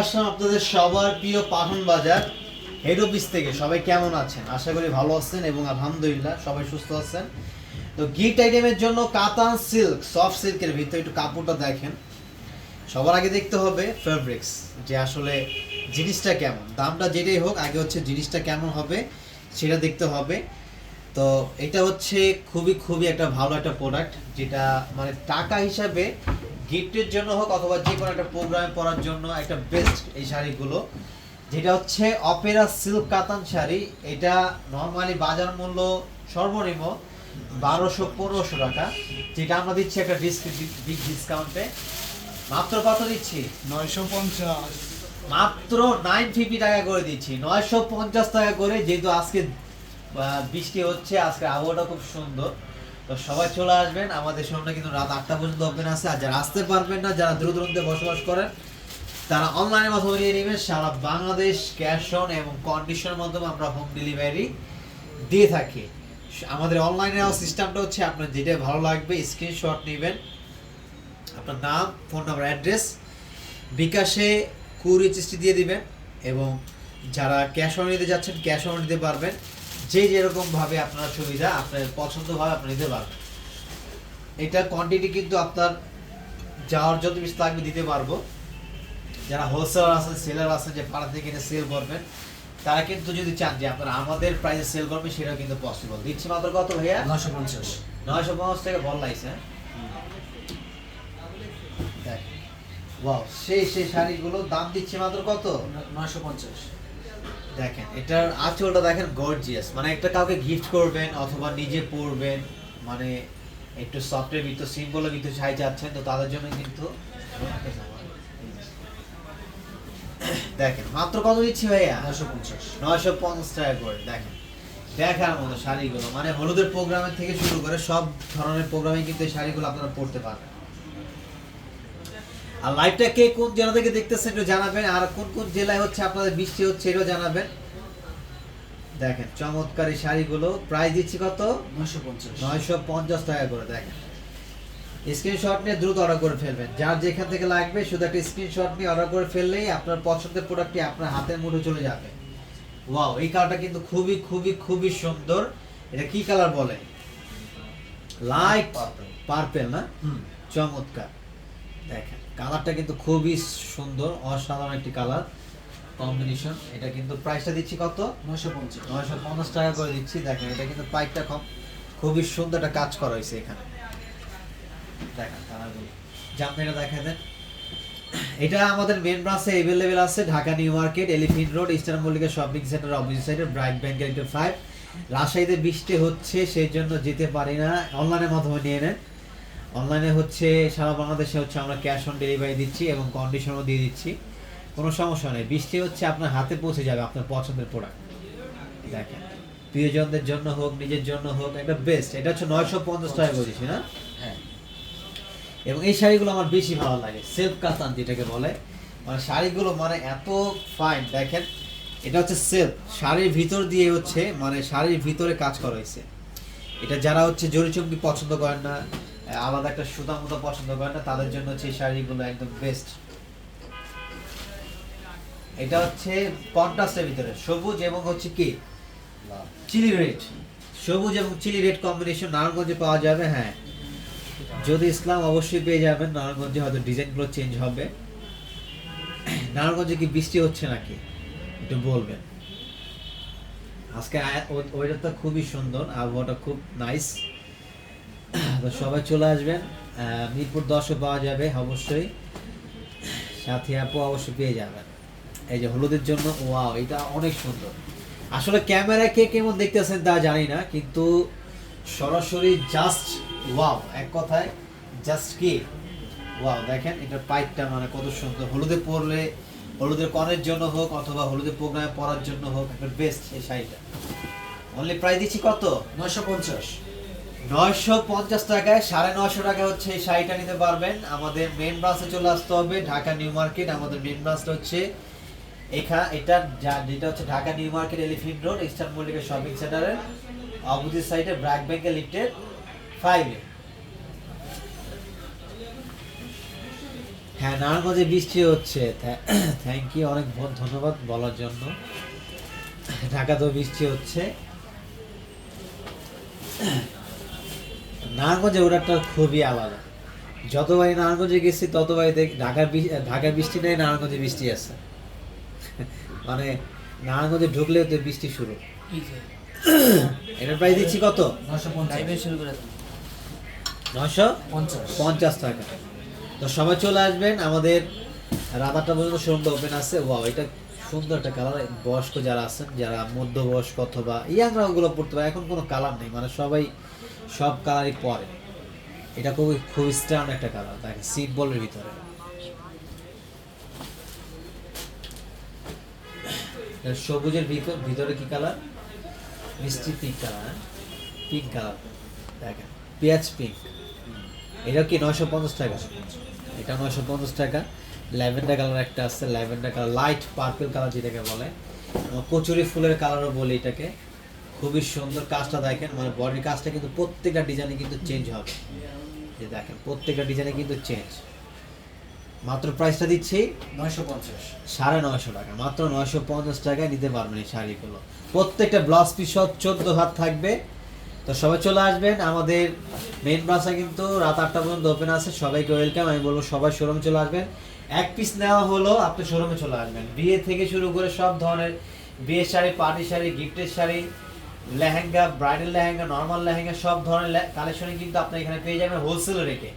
আসলাম আপনাদের সবার প্রিয় পাঠান বাজার হেড অফিস থেকে। সবাই কেমন আছেন? আশা করি ভালো আছেন এবং আলহামদুলিল্লাহ সবাই সুস্থ আছেন। তো গিফট আইটেমের জন্য কাতান সিল্ক সফট সিল্কের ভিতরে একটু কাপড়টা দেখেন। সবার আগে দেখতে হবে ফেব্রিক্স যে আসলে জিনিসটা কেমন। দামটা যেটাই হোক, আগে হচ্ছে জিনিসটা কেমন হবে সেটা দেখতে হবে। তো এটা হচ্ছে খুবই খুবই একটা ভালো একটা প্রোডাক্ট যেটা মানে টাকা হিসাবে গিফটের জন্য হোক অথবা যে কোনো একটা প্রোগ্রামে পরার জন্য একটা বেস্ট এই শাড়িগুলো যেটা হচ্ছে অপেরা সিল্ক কাতান শাড়ি। এটা নর্মালি বাজার মূল্য সর্বনিম্ন বারোশো পনেরোশো টাকা যেটা আমরা দিচ্ছি একটা বিগ ডিসকাউন্টে মাত্র কত দিচ্ছি? নয়শো পঞ্চাশ। মাত্র নাইন ফিফটি টাকা করে দিচ্ছি। নয়শো পঞ্চাশ টাকা করে যেহেতু আজকে বৃষ্টি হচ্ছে আজকে আবহাওয়াটা খুব সুন্দর। তো সবাই চলে আসবেন। আমাদের সামনে কিন্তু রাত আটটা পর্যন্ত ওপেন আছে। আর যারা আসতে পারবেন না, যারা দূর দূরান্তে বসবাস করেন, তারা অনলাইনের মাধ্যমে নিয়ে নেবেন। সারা বাংলাদেশ ক্যাশ অন এবং কন্ডিশনের মাধ্যমে আমরা হোম ডেলিভারি দিয়ে থাকি। আমাদের অনলাইনে সিস্টেমটা হচ্ছে আপনার যেটা ভালো লাগবে স্ক্রিনশট নেবেন। আপনার নাম ফোন নাম্বার অ্যাড্রেস বিকাশে কুরিচিস্টি দিয়ে দিবেন এবং যারা ক্যাশ অন নিতে যাচ্ছেন ক্যাশ অন নিতে পারবেন। যে যেরকম ভাবে আপনার সুবিধা আপনার পছন্দ ভাবে আপনি নিতে পারবেন। এটা কোয়ান্টিটি কিন্তু আপনার যাওয়ার যত বেশি লাগবে দিতে পারব। যারা হোলসেলার আছেন সেলার আছেন যে পাড়া থেকে কিনে সেল করবেন তারা কিন্তু যদি চান যে আপনারা আমাদের প্রাইসে সেল করবেন সেটাও কিন্তু পসিবল দিচ্ছি মাত্র কত ভাইয়া? নয়শো পঞ্চাশ। নয়শো পঞ্চাশ থেকে বল লাগছে ওয়াও সেই সেই শাড়িগুলো দাম দিচ্ছে মাত্র কত? নয়শো পঞ্চাশ। দেখেন এটার আঁচলটা দেখেন গর্জিয়াস মানে একটা কাউকে গিফট করবেন অথবা নিজে পরবেন মানে একটু সফটের ভিতর সিম্বলের ভিতর চাই যাচ্ছেন তো তাদের জন্য কিন্তু দেখেন মাত্র কত দিচ্ছি ভাইয়া? নয়শো পঞ্চাশ। নয়শো পঞ্চাশ টাকা করে দেখেন। দেখার মতো শাড়িগুলো মানে হলুদের প্রোগ্রামের থেকে শুরু করে সব ধরনের প্রোগ্রামে কিন্তু এই শাড়িগুলো আপনারা পড়তে পারবেন। আর লাইভটা কে কোন জেলা থেকে দেখতেছে একটু জানাবেন। আর কোন কোন জেলায় হচ্ছে আপনাদের বৃষ্টি হচ্ছে এটাও জানাবেন। দেখেন চমৎকার এই শাড়িগুলো। প্রাইস দিচ্ছি কত? নয়শো পঞ্চাশ। নয়শো পঞ্চাশ টাকা করে দেখেন। স্ক্রিনশট নিয়ে দ্রুত অর্ডার করে ফেলবেন। যার যেখান থেকে লাগবে শুধু একটা স্ক্রিনশট নিয়ে অর্ডার করে ফেললেই আপনার পছন্দের প্রোডাক্টটি আপনার হাতের মুঠো চলে যাবে। ওয়াও এই কালারটা কিন্তু খুবই খুবই খুবই সুন্দর। এটা কি কালার বলে? লাইট পার্পেল না? চমৎকার। দেখেন কালারটা কিন্তু খুবই সুন্দর অসাধারণ একটি কালার কম্বিনেশন এটা কিন্তু প্রাইসটা দিচ্ছি কত? নয়শো পঞ্চাশ। নয়শো পঞ্চাশ টাকা করে দিচ্ছি। দেখেন এটা কিন্তু পাইপটা কম খুবই সুন্দর একটা কাজ করা হয়েছে এখানে। দেখেন কালারগুলো জামদানিটা দেখা দেন। এটা আমাদের মেন ব্রাঞ্চে অ্যাভেলেবেল আছে Dhaka new market elephant road eastern Mallika shopping centre opposite সাইডে ব্রাইট ব্যাংকের একটা ফাইভ রাজশাহীতে বৃষ্টি হচ্ছে সেই জন্য যেতে পারি না। অনলাইনের মাধ্যমে নিয়ে নেন। অনলাইনে হচ্ছে, সারা বাংলাদেশে হচ্ছে আমরা ক্যাশ অন ডেলিভারি দিচ্ছি এবং কন্ডিশনও দিয়ে দিচ্ছি। কোনো সমস্যা নেই। বৃষ্টি হচ্ছে, আপনার হাতে পৌঁছে যাবে আপনার পছন্দের প্রোডাক্ট দেখেন, প্রিয়জনদের জন্য হোক, নিজের জন্য হোক একটা বেস্ট এটা হচ্ছে নয়শো পঞ্চাশ টাকা করেছি না? হ্যাঁ। এবং এই শাড়িগুলো আমার বেশি ভালো লাগে। সেলফ কাতান যেটাকে বলে। মানে শাড়িগুলো মানে এত ফাইন দেখেন। এটা হচ্ছে সেলফ শাড়ির ভিতর দিয়ে হচ্ছে মানে শাড়ির ভিতরে কাজ করা হয়েছে। এটা যারা হচ্ছে জরিচুমকি পছন্দ করেন না আলাদা একটা সুতা মুতা পছন্দ করেন না, তাদের জন্য হচ্ছে এই শাড়িগুলো একদম বেস্ট এটা হচ্ছে কন্ট্রাস্টের ভিতরে, সবুজ এবং হচ্ছে কি? চিলি রেড সবুজ এবং চিলি রেড কম্বিনেশন নারায়ণগঞ্জে পাওয়া যাবে হ্যাঁ। যদি ইসলাম অবশ্যই পেয়ে যাবেন, নারায়ণগঞ্জে হয়তো ডিজাইনগুলো চেঞ্জ হবে। নারায়ণগঞ্জে কি বৃষ্টি হচ্ছে নাকি? একটু বলবেন। আজকে ওয়েদারটা খুবই সুন্দর আবহাওয়াটা খুব নাইস সবাই চলে আসবেন। মিরপুর দশও পাওয়া যাবে অবশ্যই। সাথী আপু অবশ্যই পেয়ে যাবেন। এই যে হলুদের জন্য, ওয়াও, এটা অনেক সুন্দর। আসলে ক্যামেরা কে কেমন দেখতেছেন তা জানি না, কিন্তু সরাসরি জাস্ট ওয়াও এক কথায় জাস্ট কি? ওয়াও দেখেন এটার পাইপটা মানে কত সুন্দর। হলুদে পরলে হলুদের কনের জন্য হোক অথবা হলুদের প্রোগ্রামে পরার জন্য হোক, একটা বেস্ট এই শাড়িটা। অনলি প্রাইস দিচ্ছি কত? নয়শো পঞ্চাশ। নয়শো পঞ্চাশ টাকায়, সাড়ে নয়শো টাকা হচ্ছে এই শাড়িটা নিতে পারবেন। আমাদের মেন ব্রাঞ্চে চলে আসতে হবে, ঢাকা নিউ মার্কেট। আমাদের মেন ব্রাঞ্চটা হচ্ছে এখানে এটা যেটা হচ্ছে Dhaka new market elephant road, eastern Mallika shopping সেন্টারের অপোজিট সাইডে ব্র্যাক ব্যাংকের লিফটের ফাইভে হ্যাঁ নারায়ণগঞ্জে বৃষ্টি হচ্ছে। থ্যাংক ইউ অনেক ধন্যবাদ বলার জন্য। ঢাকাতেও বৃষ্টি হচ্ছে। নারায়ণগঞ্জে ওটা খুবই আলাদা। যতবারই নারায়ণগঞ্জে গেছি ততবারই দেখ ঢাকার ঢাকার বৃষ্টি নেই নারায়ণগঞ্জে বৃষ্টি আছে। মানে নারায়ণগঞ্জে ঢুকলেও তো বৃষ্টি শুরু। এটার প্রাইস দিচ্ছি কত? নশো পঞ্চাশ। টাকা। তো সবাই চলে আসবেন আমাদের রাত পর্যন্ত শোরুমটা ওপেন আছে। ওয়াও এটা সুন্দর একটা কালার বয়স্ক যারা আছেন যারা মধ্যবয়স্ক অথবা ইয়াংরা ওগুলো পড়তে পারে এখন কোনো কালার নেই। মানে সবাই সব কালারই পরে। এটা খুবই, খুব স্ট্যান্ড একটা কালার দেখেন সিট বলের ভিতরে। সবুজের ভিতরে কি কালার মিষ্টি পিঙ্ক কালার পিঙ্ক কালার দেখেন, পেঁয়াজ পিঙ্ক এটা কি নয়শো পঞ্চাশ টাকা? এটা নয়শো পঞ্চাশ টাকা। ল্যাভেন্ডার কালার একটা আছে, lavender colour light purple colour যেটাকে বলে। কচুরি ফুলের কালারও বলি এটাকে। খুবই সুন্দর কাজটা দেখেন মানে বডির কাজটা কিন্তু প্রত্যেকটা ডিজাইনে কিন্তু চেঞ্জ হবে। এই দেখেন প্রত্যেকটা ডিজাইনে কিন্তু চেঞ্জ মাত্র প্রাইসটা দিচ্ছি নয়শো পঞ্চাশ। সাড়ে নয়শো টাকা মাত্র নয়শো পঞ্চাশ টাকায় নিতে পারবেন এই শাড়িগুলো। প্রত্যেকটা ব্লাউজ পিস চোদ্দ হাত থাকবে। তো সবাই চলে আসবেন আমাদের মেন ব্রাঞ্চটা কিন্তু রাত আটটা পর্যন্ত ওপেন আছে সবাইকে ওয়েলকাম আমি বলব সবাই শোরুমে চলে আসবেন। এক পিস নেওয়া হলো আপনি শোরুমে চলে আসবেন। বিয়ে থেকে শুরু করে সব ধরনের বিয়ের শাড়ি পার্টি শাড়ি গিফটের শাড়ি লেহেঙ্গা ব্রাইডাল লেহেঙ্গা নর্মাল লেহেঙ্গা, সব ধরনের কালেকশনই কিন্তু আপনি এখানে পেয়ে যাবেন হোলসেল রেটে